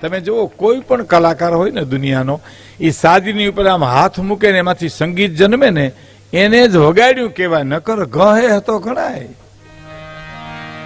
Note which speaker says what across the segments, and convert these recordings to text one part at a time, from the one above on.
Speaker 1: તમે જુઓ, કોઈ પણ કલાકાર હોય ને દુનિયાનો, એ સાદીની ઉપર આમ હાથ મૂકે ને એમાંથી સંગીત જન્મે ને, એને જ વગાડ્યું કહેવાય. નકર ગહે હતો ગણાય.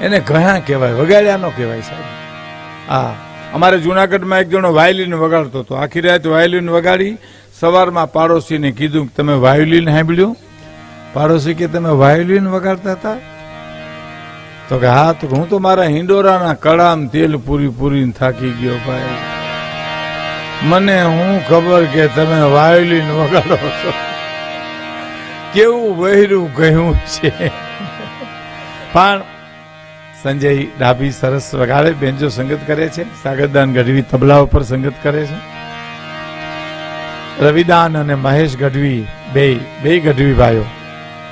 Speaker 1: એને ઘણા કહેવાય, વગાડ્યા નો કહેવાય સાહેબ. હા અમારે જુનાગઢમાં એક જણો વાયોલિન વગાડતો હતો. આખી રાત વાયોલિન વગાડી, સવારમાં પાડોશીને કીધું કે તમે વાયોલિન સાંભળ્યું? પાડોશી કે, તમે વાયોલિન વગાડતા હતા? તો કે હા, તો હું તો મારા હિંડોરાના કડામ તેલ પૂરી પૂરીને થાકી ગયો ભાઈ. મને હું ખબર કે તમે વાયોલિન વગાડો છો? કેવું વહેરું કહ્યું છે? પણ સંજય ડાભી સરસ વગાડે, બેન્જો સંગત કરે છે, સાગરદાન ગઢવી તબલા ઉપર સંગત કરે છે. રવિદાન અને મહેશ ગઢવી, બે બે ગઢવી ભાઈઓ.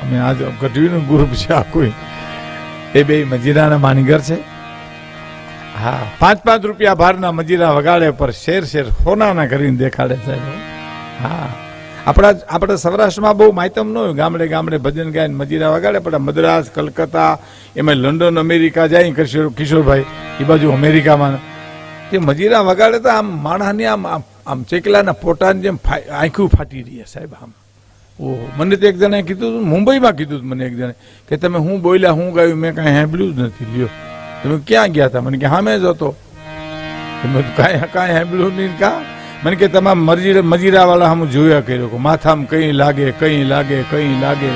Speaker 1: અમે આજ ગઢવીનું ગ્રુપ છે આખું. એ બે મજીરાના માનીગર છે. હા, પાંચ પાંચ રૂપિયા ભારના મજીરા વગાડે પર શેર શેર સોનાના કરીને દેખાડે સાહેબ હા, આપણા આપણા સૌરાષ્ટ્રમાં બહુ માયતમ ન હોય. ગામડે ગામડે ભજન ગાયન મજીરા વગાડે, પણ મદ્રાસ, કલકત્તા, એમાં લંડન, અમેરિકા જાય કિશોર કિશોરભાઈ. એ બાજુ અમેરિકામાં તે મજીરા વગાડે તો આમ માણસની આમ આમ આમ ચેકલાના પોટાની જેમ આંખું ફાટી રહી સાહેબ આમ. ઓહો. મને તો એક જણાએ કીધું હતું મુંબઈમાં કીધું મને એક જણે કે તમે હું બોલ્યા, હું ગાયું, મેં કાંઈ સાંભળ્યું જ નથી. લ્યો. તમે ક્યાં ગયા હતા મને કે હા મેં જ હતો. તમે કાંઈ કાંઈ સાંભળ્યું નહીં કા? મને કે તમામ મરજી મજીરા વાળા હમ જોયા કર્યો માથામાં કઈ લાગે કઈ લાગે કઈ લાગે.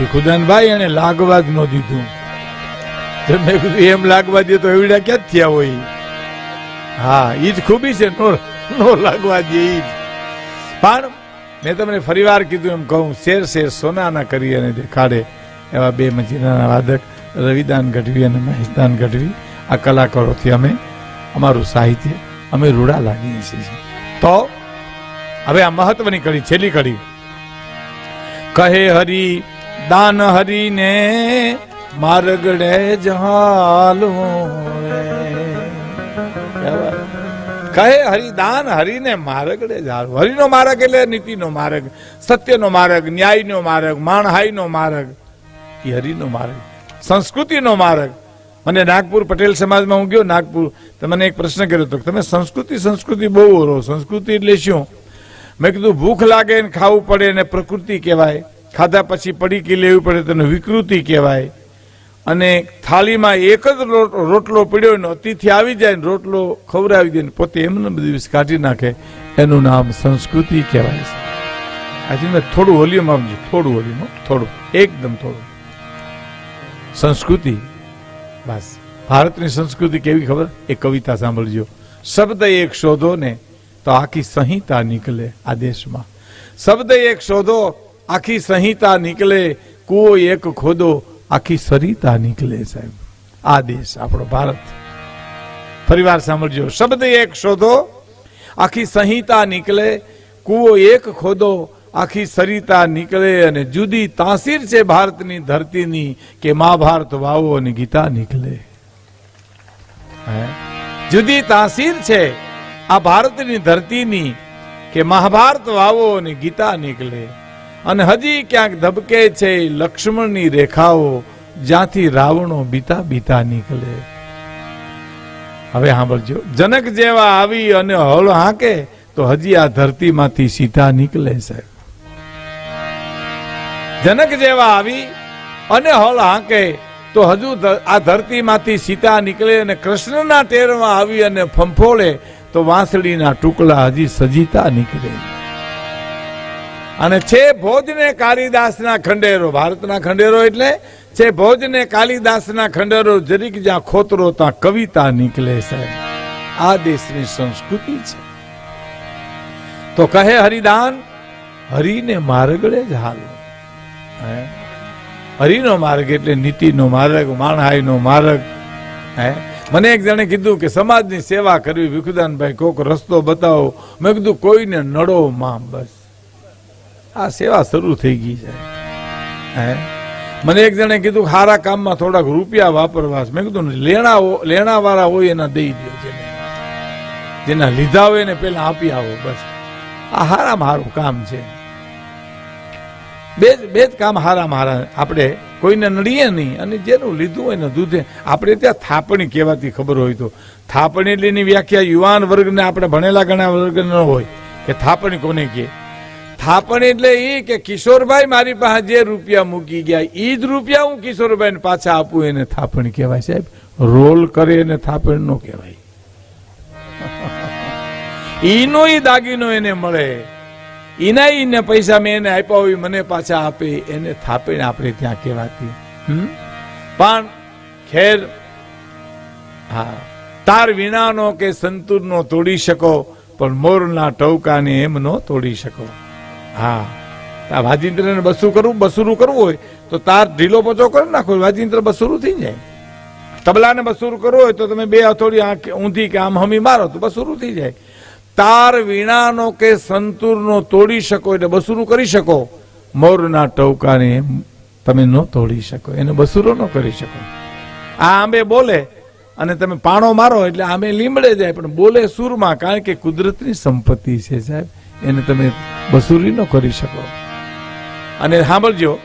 Speaker 1: એ ખુદાનભાઈ એને લાગવા જ ન દીધું. મેં કીધું, એમ લાગવા દે તો એવડા ક્યાં થયા હોય? હા એ જ ખૂબી છે, નો લાગવા દે એ જ. પણ મેં તમને ફરીવાર કીધું એમ કહું, શેર શેર, સોનાના કરી અને દેખાડે એવા બે મજીરાના વાદક, રવિદાન ગઢવી અને મહેશદાન ગઢવી. આ કલાકારોથી અમે અમારું સાહિત્ય, અમે રૂડા લાગીએ છીએ. તો હવે આ મહત્વની કડી, છેલ્લી કડી. કહે હરી, દાન હરીને માર્ગડે જહાલો કહે હરિદાન, હરિને માર્ગડે જાળવો હરિનો માર્ગ એટલે નીતિનો માર્ગ, સત્યનો માર્ગ, ન્યાયનો માર્ગ, માણહાઈનો માર્ગ. એ હરિનો માર્ગ, સંસ્કૃતિનો માર્ગ. મને નાગપુર પટેલ સમાજમાં હું ગયો, નાગપુર. તો મને એક પ્રશ્ન કર્યો હતો તમે સંસ્કૃતિ સંસ્કૃતિ બહુ ઓરો. સંસ્કૃતિ એટલે શું? મેં કીધું, ભૂખ લાગે ને ખાવું પડે ને પ્રકૃતિ કહેવાય. ખાધા પછી પડીકી લેવી પડે તેને વિકૃતિ કહેવાય. અને થાળીમાં એક જ રોટલો પીડ્યો ને અતિથિ આવી જાય ને રોટલો ખવડાવી દે ને પોતે એમને બધી કાઢી નાખે. એનું નામ સંસ્કૃતિ કહેવાય છે. આજે મેં થોડું વોલ્યુમ આપજો થોડું વોલ્યુમ થોડું, એકદમ થોડું. સંસ્કૃતિ, બસ. ભારતની સંસ્કૃતિ કેવી ખબર? એ કવિતા સાંભળજો. શબ્દ એક શોધો ને તો આખી સંહિતા નીકળે આ દેશમાં. શબ્દ એક શોધો, આખી સંહિતા નીકળે કુઓ એક ખોદો આખી સરિતા નીકળે સાહેબ. આ દેશ, આપણો ભારત. ફરીવાર સાંભળજો. શબ્દ એક શોધો. આખી સંહિતા નીકળે, કુવો એક ખોદો, આખી સરિતા નીકળે અને જુદી તાસીર છે ભારતની ધરતીની કે મહાભારત વાવો અને ગીતા નીકળે? જુદી તાસીર છે આ ભારતની ધરતીની કે મહાભારત વાવો અને ગીતા નીકળે. અને હજી ક્યાંક ધબકે છે લક્ષ્મણની રેખાઓ, જ્યાંથી રાવણો બીતા બીતા નીકળે. હવે સાંભળજો. જનક જેવા આવી અને હળ હાંકે, તો હજી આ ધરતીમાંથી સીતા નીકળે સાહેબ જનક જેવા આવી અને હળ હાંકે, તો હજુ આ ધરતીમાંથી સીતા નીકળે અને કૃષ્ણના ટેરમાં આવી અને ફંફોળે, તો વાંસળીના ટુકડા હજી સજીતા નીકળે. અને છે ભોજને કાલિદાસના ખંડેરો, ભારતના ખંડેરો એટલે છે ભોજને કાલિદાસના ખંડેરો જરીક જ્યાં ખોતરો, ત્યાં કવિતા નીકળે સાહેબ આ દેશની સંસ્કૃતિ છે. તો કહે હરિદાન, હરિને માર્ગડે જ હાલ. હરિનો માર્ગ એટલે નીતિનો માર્ગ, માણહાઈનો માર્ગ. હે? મને એક જણે કીધું કે સમાજની સેવા કરવી, ભીખુદાનભાઈ કોક રસ્તો બતાવો. મેં કીધું કોઈને નડો માં બસ. આ સેવા શરૂ થઈ ગઈ છે. હે? મને એક જણે કીધું સારા કામમાં થોડાક રૂપિયા વાપરવા મેં કીધું લેણા લેણા વાળા હોય એના દઈ દો જેને જેના લીધા હોય એને પેલા આપી આવો, બસ. આ હારામાં હારું કામ છે. બે બે જ કામ હારા હારા. આપણે કોઈને નડીએ નહીં, અને જેનું લીધું હોય ને દૂધે. આપણે ત્યાં થાપણી કહેવાતી ખબર હોય તો. થાપણી એટલીની વ્યાખ્યા યુવાન વર્ગને, આપણે ભણેલા ઘણા વર્ગ ન હોય, કે થાપણી કોને કહે? થાપણ એટલે એ કે કિશોરભાઈ મારી પાસે જે રૂપિયા મૂકી ગયા એ જ રૂપિયા હું કિશોરભાઈ પાછા આપું, એને થાપણ કહેવાય સાહેબ. રોલ કરે એને થાપણ નો કહેવાય. ઈનો ઈ દાગીનો એને મળે. ઈના ઈને પૈસા મેં એને આપ્યા હોય, મને પાછા આપે, એને થાપણ આપણે ત્યાં કહેવાતી? પણ ખેર, હા, તાર વિનાનો કે સંતુરનો તોડી શકો, પણ મોરના ટવકાને એમ નો તોડી શકો. હા. આ વાજિંત્રને બસું કરવું બસુરું કરવું હોય, તો તાર ઢીલો પોચો કરી નાખો, વાજિંત્ર બસુરું થઈ જાય. તબલાને બસુરું કરવું હોય, તો તમે બે હથોડી આંખ ઊંધી કે આમ હમી મારો, તો બસુરું થઈ જાય. તાર વીણાનો કે સંતુરનો તોડી શકો એટલે બસુરું કરી શકો. મોરના ટવકાને તમે ન તોડી શકો, એને બસુરો ન કરી શકો. આ આંબે બોલે, અને તમે પાણો મારો એટલે આંબે લીમડે જાય, પણ બોલે સૂરમાં, કારણ કે કુદરતની સંપત્તિ છે સાહેબ. એને તમે વસૂલી ન કરી શકો. અને સાંભળજો,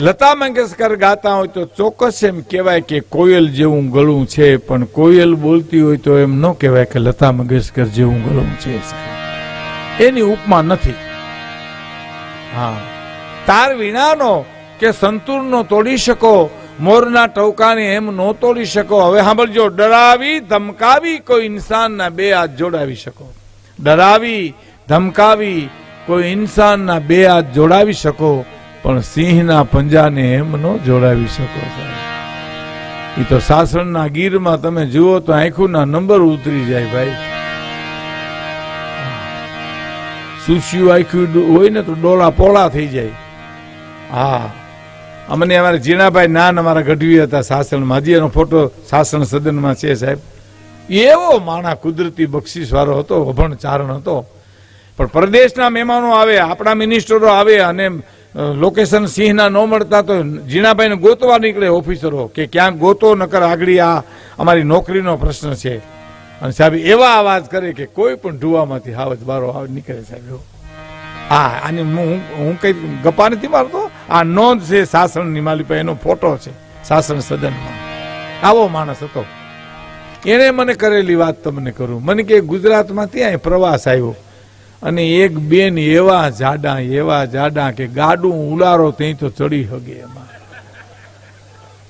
Speaker 1: લતા મંગેશકર ગાતા હોય તો ચોક્કસ એમ કહેવાય કે કોયલ જેવું ગળું છે, પણ કોયલ બોલતી હોય તો એમ ન કહેવાય કે લતા મંગેશકર જેવું ગળું છે. એની ઉપમા નથી. હા. તાર વીણાનો કે સંતુરનો તોડી શકો, મોરના ટવકાને એમ ન તોડી શકો. હવે સાંભળજો, ડરાવી, ધમકાવી કોઈ ઇન્સાનના બે હાથ જોડાવી શકો. ડરાવી, ધમકાવી, કોઈ ઇન્સાનના બે હાથ જોડાવી શકો, પણ સિંહના પંજાને એમ ન જોડાવી શકો એ તો સાસણના ગીરમાં તમે જુઓ તો આંખોના નંબર ઉતરી જાય, ભાઈ. સુશિયું આંખ્યું હોય ને તો ડોળા પોળા થઈ જાય. હા. અમને અમારા જીણાભાઈ નાન અમારા ગઢવી હતા સાસણમાં હજી એનો ફોટો સાસણ સદનમાં છે, સાહેબ. એવો માણા કુદરતી બક્ષિસ વાળો હતો અભણ ચારણ હતો. પણ પરદેશના મહેમાનો આવે, આપણા મિનિસ્ટરો આવે અને લોકેશન સિંહના ન મળતા તો જીણાભાઈને ગોતવા નીકળે ઓફિસરો કે ક્યાંક ગોતો, નકર આગળ આ અમારી નોકરીનો પ્રશ્ન છે. અને સાહેબ, એવા અવાજ કરે કે કોઈ પણ ઢુવામાંથી હાવજ બારો નીકળે સાહેબ. હા આને હું હું કઈ ગપ્પા નથી મારતો. આ નોંધ છે સાસણની માલી પાસે એનો ફોટો છે સાસણ સદનમાં. આવો માણસ હતો. એણે મને કરેલી વાત તમને કરું. મને કે ગુજરાતમાં ત્યાં પ્રવાસ આવ્યો? અને એક બેન એવા જાડા એવા જાડા કે ગાડું ઉલારો ત્યાં તો ચડી હગે એમાં.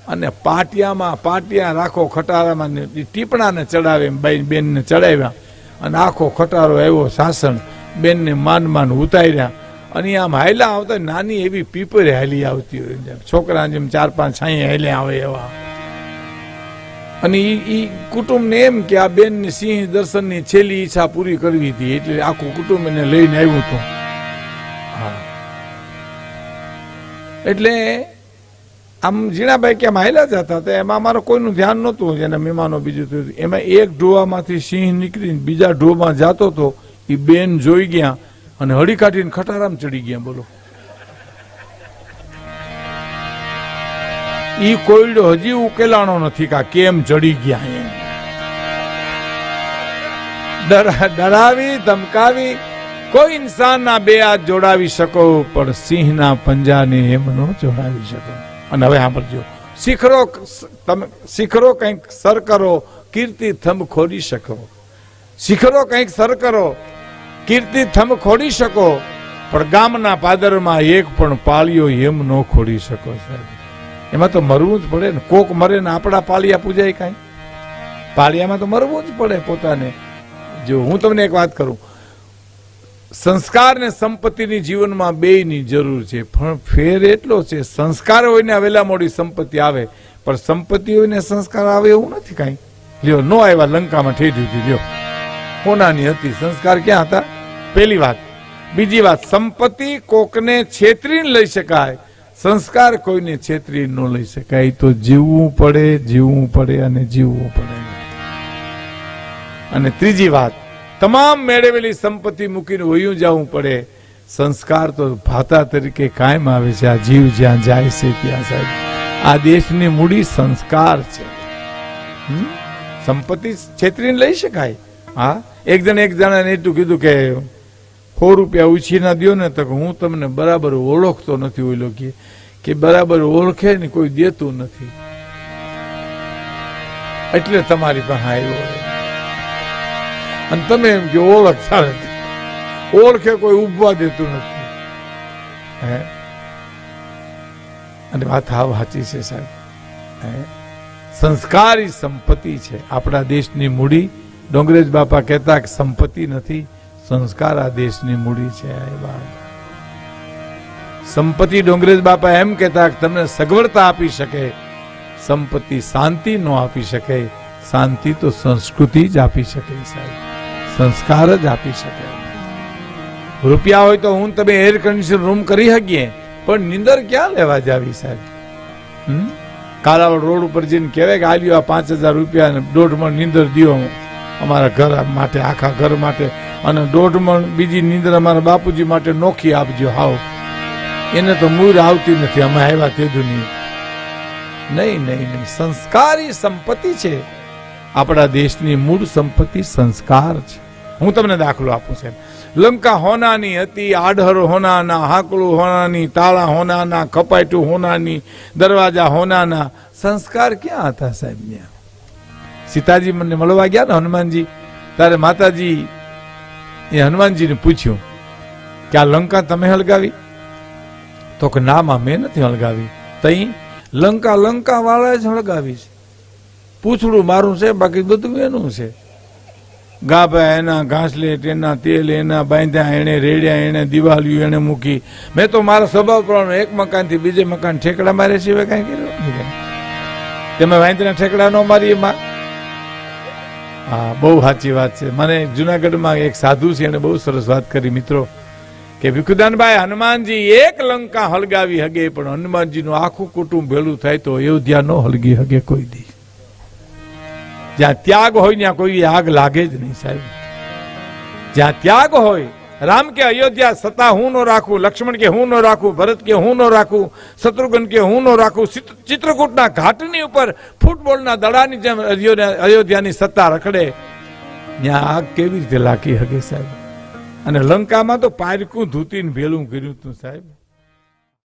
Speaker 1: અને પાટિયામાં, પાટિયા રાખો ખટારામાં ટીપણાને ચડાવે બેનને ચડાવ્યા. અને આખો ખટારો આવ્યો સાસણ. બેનને માન માન ઉતાર્યા. અને આમ હાયલા આવતા, નાની એવી પીપર હાલી આવતી હોય છોકરા જેમ ચાર પાંચ છાંય હાલ્યા આવે એવા. અને ઈ કુટુંબને એમ કે આ બેનની સિંહ દર્શનની છેલ્લી ઈચ્છા પૂરી કરવી હતી, એટલે આખું કુટુંબ એને લઈને આવ્યું હતું. હા. એટલે આમ ઝીણાભાઈ કેમ હાલ્યા જતા હતા એમાં અમારે કોઈનું ધ્યાન નહોતું જેના મહેમાનો બીજું થયું એમાં એક ઢોવામાંથી સિંહ નીકળીને બીજા ઢોમાં જતો હતો એ બેન જોઈ ગયા અને હળી કાઢીને ખટારામ ચડી ગયા, બોલો. ઈ કોયડો હજી ઉકેલાણો નથી કા કેમ ચડી ગયા એમ. ડરાવી, ધમકાવી, કોઈ ઇન્સાનના બે હાથ જોડાવી શકો, પણ સિંહના પંજાને એમ ન જોડાવી શકો. અને હવે સાંભળજો. શિખરો તમે, શિખરો કંઈક સર કરો, કીર્તિ થંભ ખોડી શકો. શિખરો કંઈક સર કરો, કીર્તિ થંભ ખોડી શકો, પણ ગામના પાદરમાં એક પણ પાળીઓ એમ ન ખોડી શકો સાહેબ. એમાં તો મરવું જ પડે ને. કોક મરે ને આપણા પાળિયા પૂજાય કાંઈ. પાળિયામાં તો મરવું જ પડે પોતાને. જો હું તમને એક વાત કરું. સંસ્કાર ને સંપત્તિની જીવનમાં બેયની જરૂર છે, પણ ફેર એટલો છે, સંસ્કાર હોય ને વેલા મોડી સંપત્તિ આવે, પણ સંપત્તિ હોય ને સંસ્કાર આવે એવું નથી કાંઈ. લ્યો, નો આવ્યા લંકામાં ઠેઠી હતી લ્યો. કોનાની હતી? સંસ્કાર ક્યાં હતા? પહેલી વાત. બીજી વાત, સંપત્તિ કોકને છેતરીને લઈ શકાય. સંસ્કાર કોઈને છેતરી ન લઈ શકાય. તો જીવવું પડે જીવવું પડે અને જીવવું પડે અને ત્રીજી વાત, તમામ મેળવેલી સંપત્તિ મૂકીને વયું જવું પડે. સંસ્કાર તો ભાતા તરીકે કાયમ આવે છે. આ જીવ જ્યાં જાય છે ત્યાં સાહેબ. આ દેશની મૂડી સંસ્કાર છે? સંપત્તિ છેતરીને લઈ શકાય. હા? એક જણ એક જણાને એટલું કીધું કે સો રૂપિયા ઉછીના દ્યો ને તો હું તમને બરાબર ઓળખતો નથી ઓલો કે બરાબર ઓળખે ને કોઈ દેતું નથી. એટલે તમારી પાસે આવ્યો. અને તમે એમ કે ઓળખતા નથી ઓળખે કોઈ ઉભવા દેતું નથી. હે? અને વાત હાવ સાચી છે સાહેબ. હે? સંસ્કારી સંપત્તિ છે. આપણા દેશની મૂડી ડોંગરેજ બાપા કહેતા કે સંપત્તિ નથી સંસ્કાર આ દેશની મૂડી છે સંપત્તિ ડોંગરેજ બાપા એમ કહેતા તમને સગવડતા આપી શકે, સંપત્તિ શાંતિ નો આપી શકે, શાંતિ તો સંસ્કૃતિ જ આપી શકે સાહેબ. સંસ્કાર જ આપી શકે. રૂપિયા હોય તો હું તમે એર કન્ડિશન રૂમ કરી શકીએ, પણ નિંદર ક્યાં લેવા જાવી સાહેબ? કાલાવડ રોડ ઉપર જઈને કહેવાય કે આલ્યો આ પાંચ હજાર રૂપિયા દોઢ મણ નીંદર દ્યો અમારા ઘર માટે, આખા ઘર માટે. અને દોઢ મણ બીજી નીંદર અમારા બાપુજી માટે નોખી આપજો, હાવ. એને તો મૂર આવતી નથી, અમે આવ્યા તે દુનિયા. નહીં નહીં નહીં, સંસ્કારી સંપત્તિ છે. આપણા દેશની મૂળ સંપત્તિ સંસ્કાર છે. હું તમને દાખલો આપું, સાહેબ. લંકા હોનાની હતી, આડહર હોનાના, હાકડું હોનાની, તાળા હોનાના કપાટું હોનાની, દરવાજા હોનાના. સંસ્કાર ક્યાં હતા, સાહેબ, ત્યાં? સીતાજી મને મળવા ગયા ને હનુમાનજી ત્યારે માતાજી એ હનુમાનજીને પૂછ્યું કે આ લંકા તમે હળગાવી તો કે ના માં, મેં નથી હળગાવી તઈ લંકા લંકા વાળા જ હળગાવી છે. પૂછડું મારું છે, બાકી બધું એનું છે. ગાભા એના ઘાસલેટ, એના તેલ, એના બાંધ્યા એને રેડ્યા એને દિવાલ્યું એને મૂકી. મેં તો મારા સ્વભાવ પ્રમાણે એક મકાનથી બીજે મકાન ઠેકડા મારે સિવાય કાંઈ કર્યું નથી. તમે વાંદરા ઠેકડા નો મારી એમાં હા બહુ સાચી વાત છે. મને જુનાગઢમાં એક સાધુ છે, એને બહુ સરસ વાત કરી મિત્રો, કે ભીખુદાનભાઈ, હનુમાનજી, એક લંકા હળગાવી હગે, પણ હનુમાનજીનું આખું કુટુંબ ભેળું થાય તો અયોધ્યા નો હળગી હગે કોઈ દી. જ્યાં ત્યાગ હોય, ત્યાં કોઈ આગ લાગે જ નહીં સાહેબ. જ્યાં ત્યાગ હોય રામ કે અયોધ્યા સતા હું નો રાખું, લક્ષ્મણ કે હું નો રાખું, ભરત કે હું નો રાખું, શત્રુઘ્ન કે હું નો રાખું, ચિત્ર- ચિત્રકૂટના ઘાટની ઉપર ફૂટબોલના દડાની જેમ અયોધ્યા- અયોધ્યાની સત્તા રખડે. ત્યાં આગ કેવી રીતે લાગી હગે સાહેબ? અને લંકામાં તો પારકું ધૂતીને ભેલું કર્યું તું સાહેબ.